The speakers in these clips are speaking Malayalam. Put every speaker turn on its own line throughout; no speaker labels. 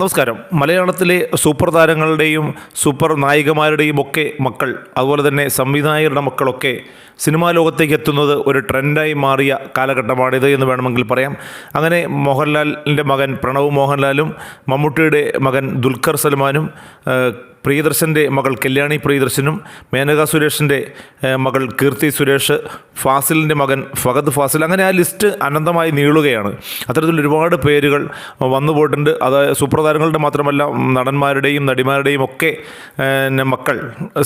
നമസ്കാരം. മലയാളത്തിലെ സൂപ്പർ താരങ്ങളുടെയും സൂപ്പർ നായികമാരുടെയും ഒക്കെ മക്കൾ അതുപോലെ തന്നെ സംവിധായകരുടെ മക്കളൊക്കെ സിനിമാ ലോകത്തേക്ക് എത്തുന്നത് ഒരു ട്രെൻഡായി മാറിയ കാലഘട്ടമാണിത് എന്ന് വേണമെങ്കിൽ പറയാം. അങ്ങനെ മോഹൻലാലിന്റെ മകൻ പ്രണവ് മോഹൻലാലും മമ്മൂട്ടിയുടെ മകൻ ദുൽഖർ സൽമാനും പ്രിയദർശന്റെ മകൾ കല്യാണി പ്രിയദർശനും മേനക സുരേഷിന്റെ മകൾ കീർത്തി സുരേഷ് ഫാസിലിന്റെ മകൻ ഫഹദ് ഫാസിൽ. അങ്ങനെ ആ ലിസ്റ്റ് അനന്തമായി നീളുകയാണ്. അത്തരത്തിൽ ഒരുപാട് പേരുകൾ വന്നു പോയിട്ടുണ്ട്. അത് സൂപ്രതാരങ്ങളുടെ മാത്രമല്ല നടന്മാരുടെയും നടിമാരുടെയും ഒക്കെ മക്കൾ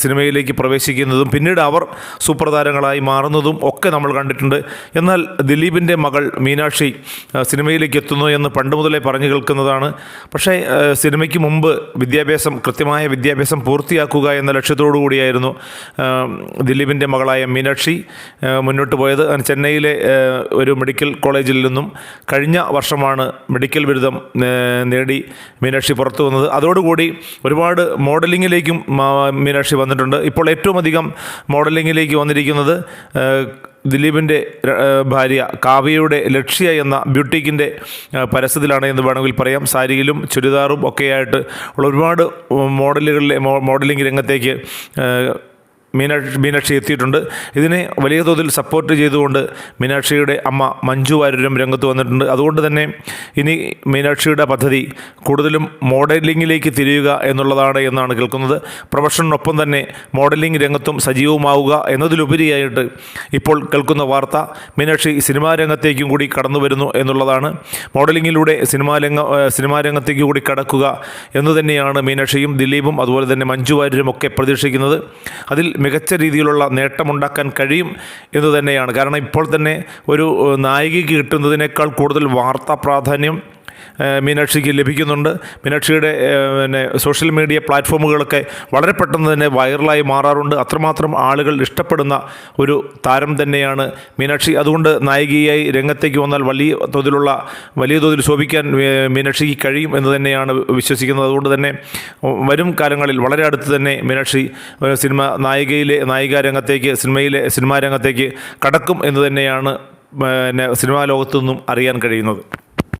സിനിമയിലേക്ക് പ്രവേശിക്കുന്നതും പിന്നീട് അവർ സൂപ്രതാരങ്ങളായി മാറുന്നതും ഒക്കെ നമ്മൾ കണ്ടിട്ടുണ്ട്. എന്നാൽ ദിലീപിന്റെ മകൾ മീനാക്ഷി സിനിമയിലേക്ക് എത്തുന്നു എന്ന് പണ്ട് മുതലേ പറഞ്ഞു കേൾക്കുന്നതാണ്. പക്ഷേ സിനിമയ്ക്ക് മുമ്പ് വിദ്യാഭ്യാസം കൃത്യമായ വിദ്യാഭ്യാസം പൂർത്തിയാക്കുക എന്ന ലക്ഷ്യത്തോടു കൂടിയായിരുന്നു ദിലീപിന്റെ മകളായ മീനാക്ഷി മുന്നോട്ട് പോയത്. ചെന്നൈയിലെ ഒരു മെഡിക്കൽ കോളേജിൽ നിന്നും കഴിഞ്ഞ വർഷമാണ് മെഡിക്കൽ ബിരുദം നേടി മീനാക്ഷി പുറത്തു വന്നത്. അതോടുകൂടി ഒരുപാട് മോഡലിങ്ങിലേക്കും മീനാക്ഷി വന്നിട്ടുണ്ട്. ഇപ്പോൾ ഏറ്റവും അധികം മോഡലിങ്ങിലേക്ക് വന്നിരിക്കുന്നത് ദിലീപിന്റെ ഭാര്യ കാവ്യയുടെ ലക്ഷ്യ എന്ന ബ്യൂട്ടിക്കിന്റെ പരസ്യത്തിലാണ് എന്ന് വേണമെങ്കിൽ പറയാം. സാരിയിലും ചുരിദാറും ഒക്കെയായിട്ട് ഒരുപാട് മോഡലുകളിലെ മോഡലിംഗ് രംഗത്തേക്ക് മീനാക്ഷി മീനാക്ഷി എത്തിയിട്ടുണ്ട്. ഇതിനെ വലിയ തോതിൽ സപ്പോർട്ട് ചെയ്തുകൊണ്ട് മീനാക്ഷിയുടെ അമ്മ മഞ്ജു വാര്യരും രംഗത്ത് വന്നിട്ടുണ്ട്. അതുകൊണ്ട് തന്നെ ഇനി മീനാക്ഷിയുടെ പദ്ധതി കൂടുതലും മോഡലിങ്ങിലേക്ക് തിരിയുക എന്നുള്ളതാണ് എന്നാണ് കേൾക്കുന്നത്. പ്രൊഫഷനൊപ്പം തന്നെ മോഡലിംഗ് രംഗത്തും സജീവമാവുക എന്നതിലുപരിയായിട്ട് ഇപ്പോൾ കേൾക്കുന്ന വാർത്ത മീനാക്ഷി സിനിമാ രംഗത്തേക്കും കൂടി കടന്നു വരുന്നു എന്നുള്ളതാണ്. മോഡലിങ്ങിലൂടെ സിനിമാ രംഗ സിനിമാ രംഗത്തേക്ക് കൂടി കടക്കുക എന്ന് തന്നെയാണ് മീനാക്ഷിയും ദിലീപും അതുപോലെ തന്നെ മഞ്ജു വാര്യരും ഒക്കെ പ്രതീക്ഷിക്കുന്നത്. അതിൽ മികച്ച രീതിയിലുള്ള നേട്ടമുണ്ടാക്കാൻ കഴിയും എന്ന് തന്നെയാണ്. കാരണം ഇപ്പോൾ തന്നെ ഒരു നായികയ്ക്ക് കിട്ടുന്നതിനേക്കാൾ കൂടുതൽ വാർത്താ പ്രാധാന്യം മീനാക്ഷിക്ക് ലഭിക്കുന്നുണ്ട്. മീനാക്ഷിയുടെ പിന്നെ സോഷ്യൽ മീഡിയ പ്ലാറ്റ്ഫോമുകളൊക്കെ വളരെ പെട്ടെന്ന് തന്നെ വൈറലായി മാറാറുണ്ട്. അത്രമാത്രം ആളുകൾ ഇഷ്ടപ്പെടുന്ന ഒരു താരം തന്നെയാണ് മീനാക്ഷി. അതുകൊണ്ട് നായികയായി രംഗത്തേക്ക് വന്നാൽ വലിയ തോതിലുള്ള വലിയ തോതിൽ ശോഭിക്കാൻ മീനാക്ഷിക്ക് കഴിയും എന്ന് തന്നെയാണ് വിശ്വസിക്കുന്നത്. അതുകൊണ്ട് തന്നെ വരും കാലങ്ങളിൽ വളരെ അടുത്ത് തന്നെ മീനാക്ഷി സിനിമ നായികയിലെ നായികാ രംഗത്തേക്ക് സിനിമയിലെ സിനിമാ രംഗത്തേക്ക് കടക്കും എന്ന് തന്നെയാണ് പിന്നെ സിനിമാ ലോകത്തു നിന്നും അറിയാൻ കഴിയുന്നത്.